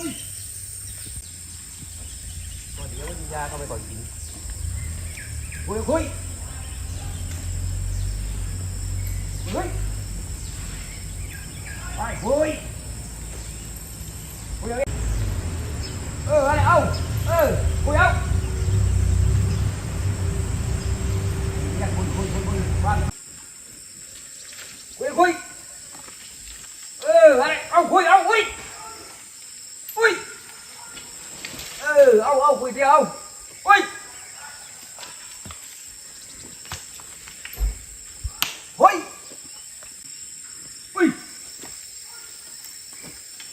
เดี๋ยวกินยาเข้าไปก่อนกินคุยคุยไปคุยคุยเอาดิเอออะไรเอาเออคุยเอาเนี่ยคุยคุยคุยคุยฟังคุยคุยเอออะไรเอาคุยเอาคุยคุย เออเอา เอาคุยเดียวเอาโอ้ยเฮ้ยอุ้ย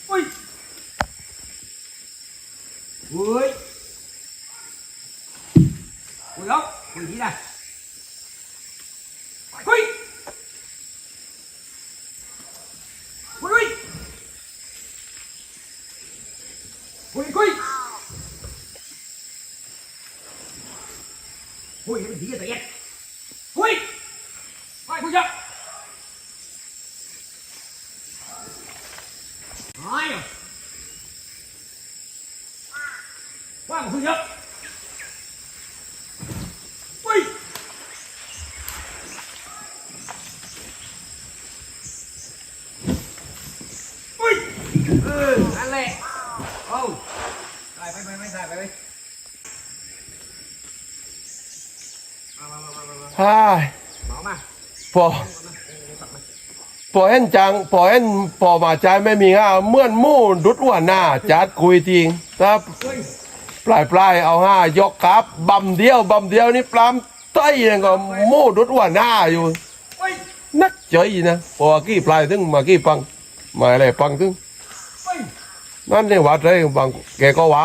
อุ้ยเฮ้ยคุยเอาคุยที่ไหนคุยคุยคุยคุย เฮียตัวเองดหุยไปกูจะไอ้ว่างกูจะ ฮ่าพอพอเห็นจังพอเห็นพอมาใจไม่มีง่าเมื่อนมู่ดุดอ้วหน้าจัดคุยจริงครับปลายปลายเอาห้ายกครับบำเดียวบำเดียวนี่ปลามไต้ยังก็มู่ดุดอ้วหน้าอยู่นักเจยนะพอกี้ปลายถึงมากี้ปังมาอะไรปังถึงนั่นเนี่ยวัดเลยบางแกก็ว่า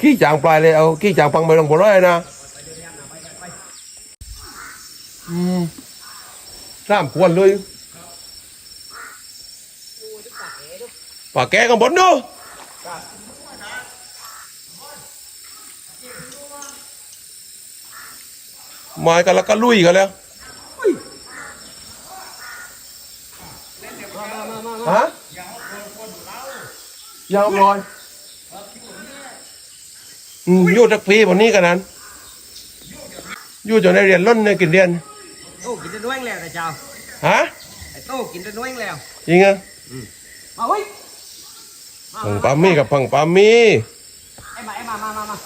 ขี้จางปลายเลยเอาขี้จางปังไปลงบนร้อยนะ อืมสามควรเลยปากแกกันบนดูไม้กันแล้วก็ลุยกันแล้วเฮ้ยฮะยาวลอยอืมอยู่จักปีบนนี้กันนั้นอยู่จนได้เรียนล้นในกินเรียน โต้กินจะน้อยแล้วแต่เจ้าฮะไอ้โต้กินจะน้อยแล้วจริงอะมาเฮ้ยมาพังปามี่กับพังปามี่ไอ้มาไอ้มามามามา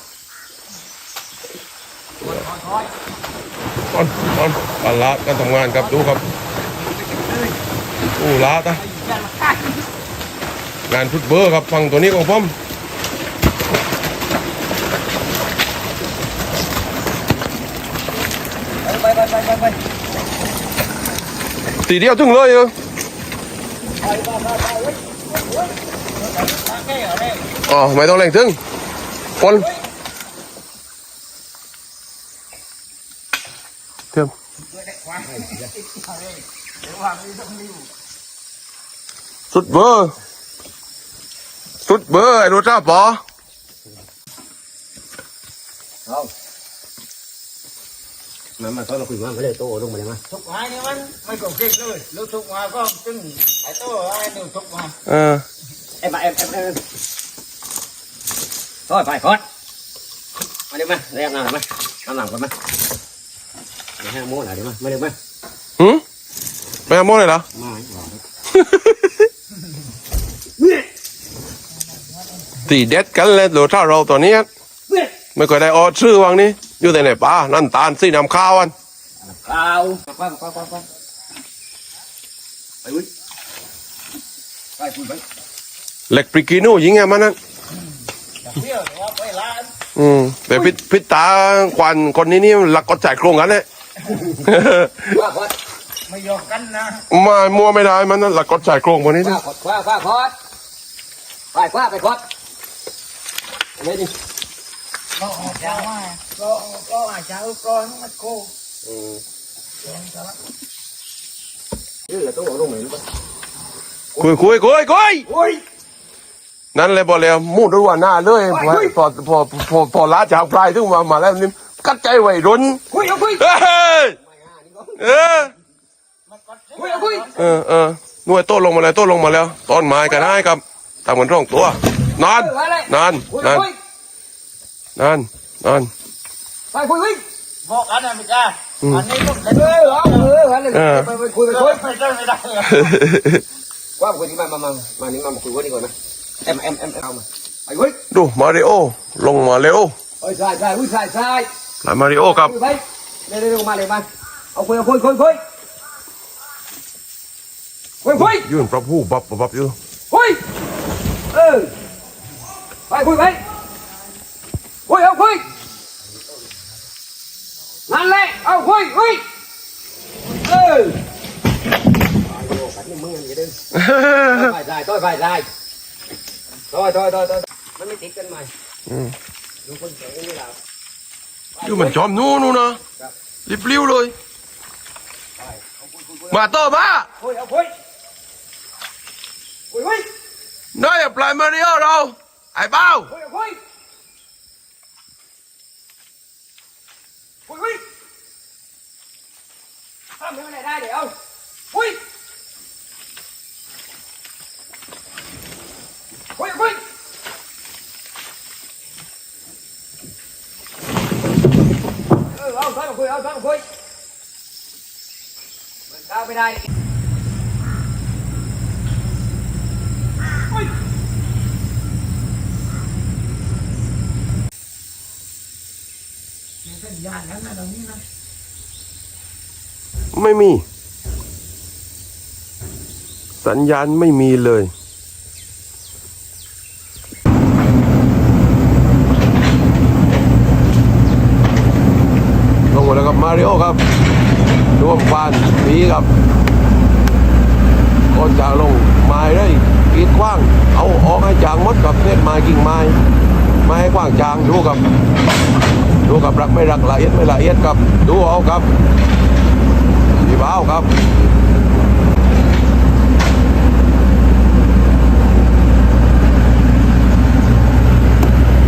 คอยคอยอ่อนอ่อนปลาละกันทำงานครับดูครับอู้ละตะไอ้ยันมาใกล้งานฟุตเบอร์ครับฟังตัวนี้ของผม ไปไปไปไปไป ตีเดียวถึงเลยเออไปไปไปไปเฮ้ยเฮ้ยตาแก่เหรอเนี่ยอ๋อไม่ต้องแรงถึงคนเทียมเฮ้ยเด็กควายเฮ้ยเดี๋ยววางนี่ต้องริ้วสุดเบอร์สุดเบอร์ไอ้รถจ้าปอเอา มามาตอนเราคุยมาไม่ได้โตลงมาเลยมาทุกวันนี่มันไม่กดกินเลยแล้วทุกวันก็ตึงไอ้โตไอ้หนูทุกวันเออเอ็มเอ็มเอ็มเอ็มโอ้ยไปคอดมาเดี๋ยวมาเรียกงานมาทำหลังก่อนมาเดี๋ยวให้าโม่หน่อยเดี๋ยวมามาเดี๋ยวมาหืมไปห้าโม่เลยเหรอมาตีเด็ดกันเลยโดดท่าเราตัวนี้ไม่เคยได้ออชื่อวังนี้ อยู่แต่ไหนป่านั่นตาลสีน้ำข้าวอันข้าวไปไปไปไปไปวิ่งไปคุยไปเหล็กปริกิโน่ยิงไงมันนั่นเที่ยวแต่ว่าไปร้านอืมแต่พิพิตาควันคนนี้นี่หลักก็จ่ายโครงกันเลยว่าคอดไม่ยอมกันนะมามัวไม่ได้มันนั่นหลักก็จ่ายโครงคนนี้ว่านะคอดว่าว่าคอดไปคว้าไปคอดอะไรดิ ก็ออกจากว่าก็ก็อาจจะเอากรอนมาโกนี่เหลือตัวลงไหนรู้ปะคุยคุยคุยคุยโอ้ยนั่นเลยบอกเลยมูดด้วยว่าหน้าเลยพอพอพอพอพอล้าจากปลายถึงมามาแล้วนี่กัดใจวัยรุ่นคุยเอาคุยเฮ้ยเออคุยเอาคุยเออเออหน่วยโต้ลงมาแล้วโต้ลงมาแล้วต้นไม้กันให้ครับทำกันร่องตัวนานนานคุยนานคุย นานนานไปคุยคุยบอกกันนะพี่จ้าอันนี้ต้องเล่นเออเอาเอออะไรไปไปคุยไปคุยไม่ได้ไม่ได้ว่าคุยที่มามามามานี่มาคุยกันดีกว่านะเอ็มเอ็มเอ็มเอามาไปคุยดูมาริโอลงมาเร็วเอ้ยใช่ใช่อุ้ยใช่ใช่หลานมาริโอครับคุยไปเร็วเร็วมาเลยมาเอาคุยเอาคุยคุยคุยคุยคุยยื่นประผู้บับบับอยู่คุยเออไปคุยไป คุยเอาคุยนั่นแหละเอาคุยคุยเออไปใส่ต้อยไปใส่ต้อยต้อยต้อยต้อยมันไม่ ติดกันไหมอืมดูคนเก่งนี่เราอยู่มันจ สัญญาณกันะตรงนี้นะไม่มี สัญญาณไม่มีเลย ลงมาแล้วครับมาริโอครับร่วมฟานผีครับก็จางลงไม้ได้กีดกว้าง เอาออกให้จางมดกับเทศไม้กิ่งไม้ไม้กว้างจางดูครับ ดูกับรักไม่รักละเอียดไม่ละเอียดครับ ดูเอาครับพี่บ้าวครับ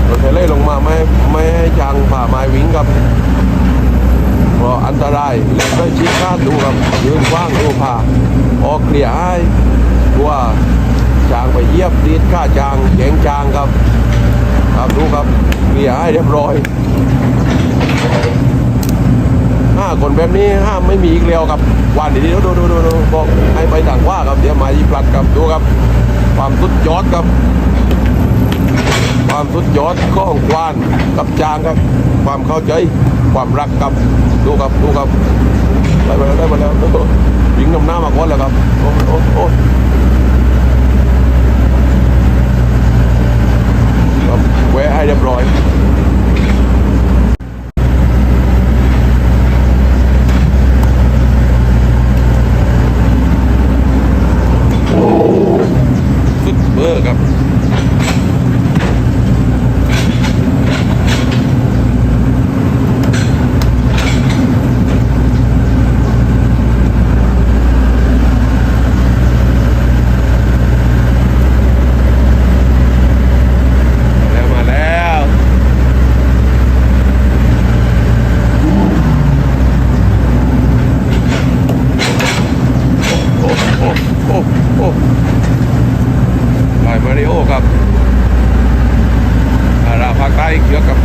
เราจะเล่ลงมาไม่ไม่ให้จางป่าไม้วิ่งครับเพราะอันตรายเล่นด้วยชี้ข้าดดูครับยืนกว้างดูผ่าออกเกลี่ยให้กลัวจางไปเยียบดีดข้าจางแข็งจางครับ ครับดูครับเกลี่ยให้เรียบร้อยห้าคนแบบนี้ห้ามไม่มีอีกแล้วครับวันดีๆดูดูดูดูบอกให้ไปทางว่าครับเดี๋ยวมายีปลัดครับดูครับ ความสุดยอดครับ ความสุดยอดข้องควานกับจางครับ ความเข้าใจความรักครับดูครับดูครับได้มาแล้วได้มาแล้วดูยิงนำหน้ามาก่อนแล้วครับโอ้โอ้โอ้ครับ แวะให้เรียบร้อยสุดเบอร์ครับ แล้วมาแล้วโอ้โอ้โอ้โอ้ลายมาริโอครับอาราภาคใต้เกี่ยวกับ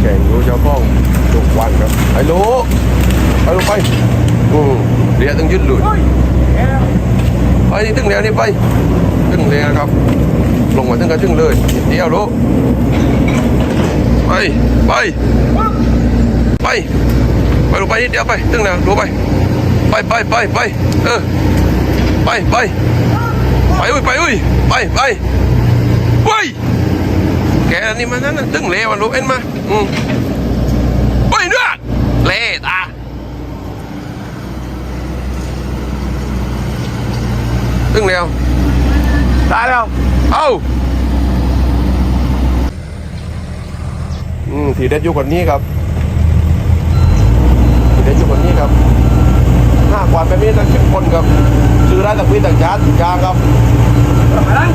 แข่งรู้เจ้าพ้องทุกวันครับไอ้ลูกไปลูกไปอืมเรียกต้องยึดเลย Ôi, ไป นี่ถึงแล้นี่ไปถึงแล้วครับ ลงมาถึงก็ถึงเลยเดียวรู้ไปไปไปไปลงไปนิดเดียวไปถึงแล้วรู้ไปไปไปไปไปเออไปไปไปอุ้ยไปอุ้ยไปไปเฮ้ยแกนี่มันนั่นน่ะถึงแล้วะรู้เอ็นมาอืมไปเนื้อเละตา ถึงแล้วได้แล้ว เอาอืมทีเด็ดอยู่คนนี้ครับทีเด็ดอยู่คนนี้ครับหน้ากวาดแบบนี้ตั้งสิบคนครับซื้อได้ตั้งปีตั้งจานจางครับมาแล้ว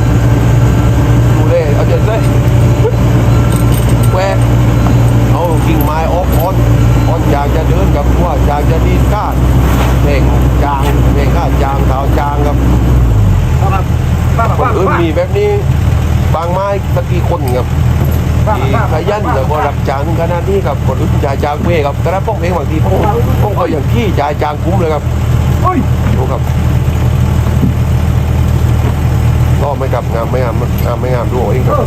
ดูเลยเอาเจ็ดเลยแหวกเอากิ่งไม้ออกอ่อนอ่อนอยากจะเดินกับว่าอยากจะดีดก้านเพลงจางเพลงข้าจางเท้าจางครับ ป้าป้าป้า คน ป้า อื่น ป้า มีแบบนี้บางไม้ตะกี้คนครับที่ขยันแล้วก็รับจ้างถึงขนาดนี้ครับคนอื่นจ่ายจ้างเว้ครับแต่ถ้าป้องเองบางทีป้องป้องก็อย่างที่จ่ายจ้างคุ้มเลยครับเฮ้ยดูครับก็ไม่กลับงามไม่งามงามไม่งามดูเอาเองครับ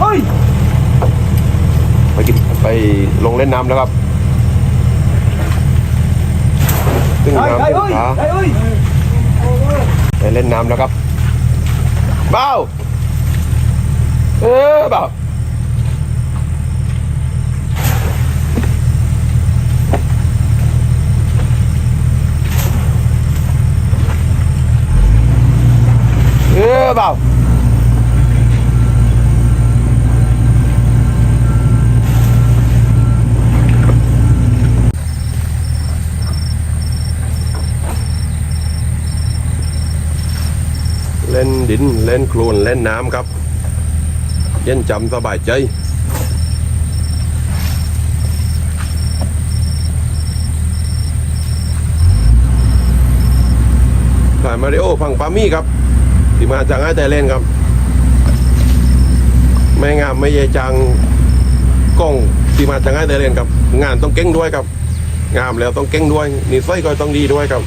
เฮ้ยไปกินไปลงเล่นน้ำแล้วครับ ซึ่งไอ้น้ำไอ้ถึงเอ้ยขาไอ้เอ้ยไปเล่นน้ำแล้วครับเบ้าเออเบ้าเออเปล่า ล่นดินเล่นโคลนเล่นน้ำครับ เย็นจำสบายใจถ่ายมาริโอพังปามี่ครับที่มาจากไอ้แต่เล่นครับ ไม่งามไม่เยจังกล้องที่มาจากไอ้แต่เล่นครับ งานต้องเก่งด้วยครับ งามแล้วต้องเก่งด้วยนิสัยก็ต้องดีด้วยครับ